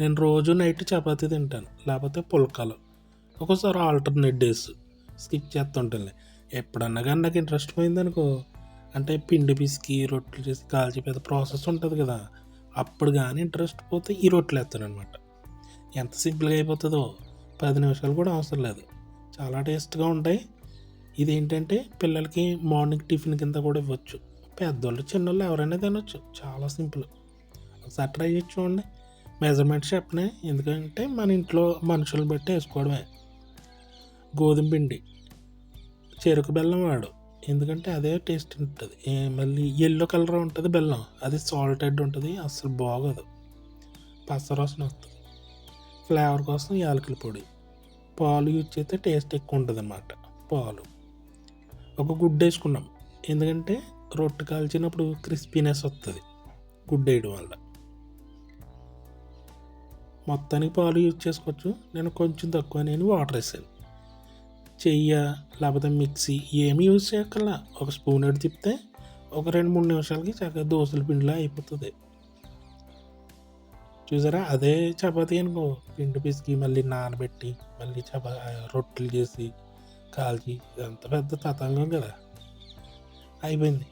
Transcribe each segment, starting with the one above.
నేను రోజు నైట్ చపాతీ తింటాను లేకపోతే పుల్కాలు. ఒక్కోసారి ఆల్టర్నేట్ డేస్ స్కిప్ చేస్తుంటాను ఎప్పుడన్నా కానీ నాకు ఇంట్రెస్ట్ పోయిందనుకో అంటే పిండి పిసికి రొట్టెలు చేసి కాల్చి పెద్ద ప్రాసెస్ ఉంటుంది కదా. అప్పుడు కానీ ఇంట్రెస్ట్ పోతే ఈ రొట్టెలు వేస్తాను అనమాట ఎంత సింపుల్గా అయిపోతుందో పది నిమిషాలు కూడా అవసరం లేదు. చాలా టేస్ట్గా ఉంటాయి. ఇది ఏంటంటే పిల్లలకి మార్నింగ్ టిఫిన్ కింద కూడా ఇవ్వచ్చు. పెద్దోళ్ళు చిన్నోళ్ళు ఎవరైనా తినొచ్చు. చాలా సింపుల్ ఒకసారి ట్రై చేసి చూడండి. మెజర్మెంట్స్ చెప్పనే. ఎందుకంటే మన ఇంట్లో మనుషులు బట్టి వేసుకోవడమే. గోధుమ పిండి చెరుకు బెల్లం వాడు. ఎందుకంటే అదే టేస్ట్ ఉంటుంది. మళ్ళీ ఎల్లో కలర్ ఉంటుంది బెల్లం. అది సాల్టెడ్ ఉంటుంది అసలు బాగోదు. పచ్చరసన వస్తుంది. ఫ్లేవర్ కోసం యాలకుల పొడి. పాలు యూజ్ చేస్తే టేస్ట్ ఎక్కువ ఉంటుంది అన్నమాట పాలు. ఒక గుడ్డ వేసుకున్నాం. ఎందుకంటే రొట్టె కాల్చినప్పుడు క్రిస్పీనెస్ వస్తుంది గుడ్డ వేయడం వల్ల. మొత్తానికి పాలు యూజ్ చేసుకోవచ్చు. నేను కొంచెం తక్కువ నేను వాటర్ వేసాను చెయ్య లేకపోతే మిక్సీ ఏమి యూజ్ చేయక్కర్లా. ఒక స్పూన్ ఎడు తిప్పితే ఒక రెండు మూడు నిమిషాలకి చక్కగా దోశల పిండిలా అయిపోతుంది. చూసారా? అదే చపాతీ అనుకో. పిండి పిసికి మళ్ళీ నానబెట్టి మళ్ళీ చపా రొట్టెలు చేసి కాల్చి ఎంత పెద్ద తతంగం కదా. అయిపోయింది.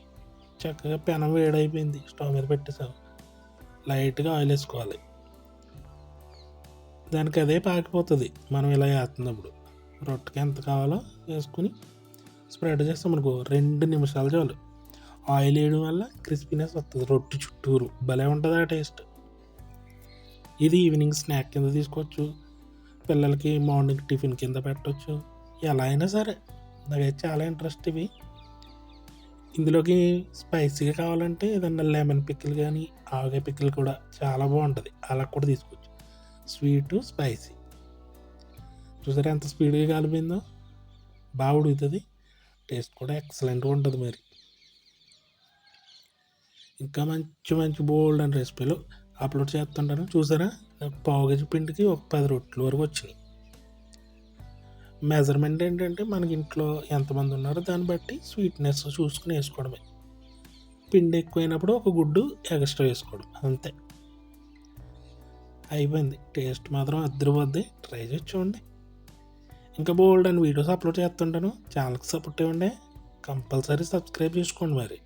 చక్కగా పెనం వేడైపోయింది. స్టవ్ మీద పెట్టేసాం లైట్గా ఆయిల్ వేసుకోవాలి. దానికి అదే పాకిపోతుంది మనం ఇలా వేస్తున్నప్పుడు రొట్టెకి ఎంత కావాలో వేసుకుని స్ప్రెడ్ చేస్తాం అనుకో రెండు నిమిషాలు చాలు. ఆయిల్ వేయడం వల్ల క్రిస్పీనెస్ వస్తుంది రొట్టె చుట్టూరు భలే ఉంటుంది ఆ టేస్ట్. ఇది ఈవినింగ్ స్నాక్ కింద తీసుకోవచ్చు. పిల్లలకి మార్నింగ్ టిఫిన్ కింద పెట్టవచ్చు ఎలా అయినా సరే నాకైతే చాలా ఇంట్రెస్ట్ ఇవి. ఇందులోకి స్పైసీగా కావాలంటే ఏదన్నా లెమన్ పిక్కలు కానీ ఆవకాయ పిక్కలు కూడా చాలా బాగుంటుంది. అలా కూడా తీసుకోవచ్చు. Sweet spicy. చూసారా ఎంత స్పీడ్గా కాలిపోయిందో? బాగా ఉడుకుతుంది టేస్ట్ కూడా ఎక్సలెంట్గా ఉంటుంది మరి. ఇంకా మంచి మంచి బోల్డ్ అండ్ రెసిపీలు అప్లోడ్ చేస్తుంటాను. చూసారా? నాకు పావుగజి పిండికి ఒక పది రొట్టెల వరకు వచ్చినాయి. మెజర్మెంట్ ఏంటంటే మనకి ఇంట్లో ఎంతమంది ఉన్నారో దాన్ని బట్టి స్వీట్నెస్ చూసుకుని వేసుకోవడమే. పిండి ఎక్కువైనప్పుడు ఒక గుడ్డు ఎక్స్ట్రా వేసుకోవడం. అంతే. అయిపోయింది. టేస్ట్ మాత్రం అద్దరిపోద్ది. ట్రై చేసి చూడండి. ఇంకా బోల్డ్ అని వీడియోస్ అప్లోడ్ చేస్తుంటాను. ఛానల్కి సపోర్ట్ ఇవ్వండి. కంపల్సరీ సబ్స్క్రైబ్ చేసుకోండి మరి.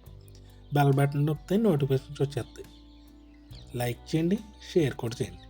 బెల్ బటన్ నొక్కితే నోటిఫికేషన్స్ వచ్చేస్తాయి. లైక్ చేయండి షేర్ కూడా చేయండి.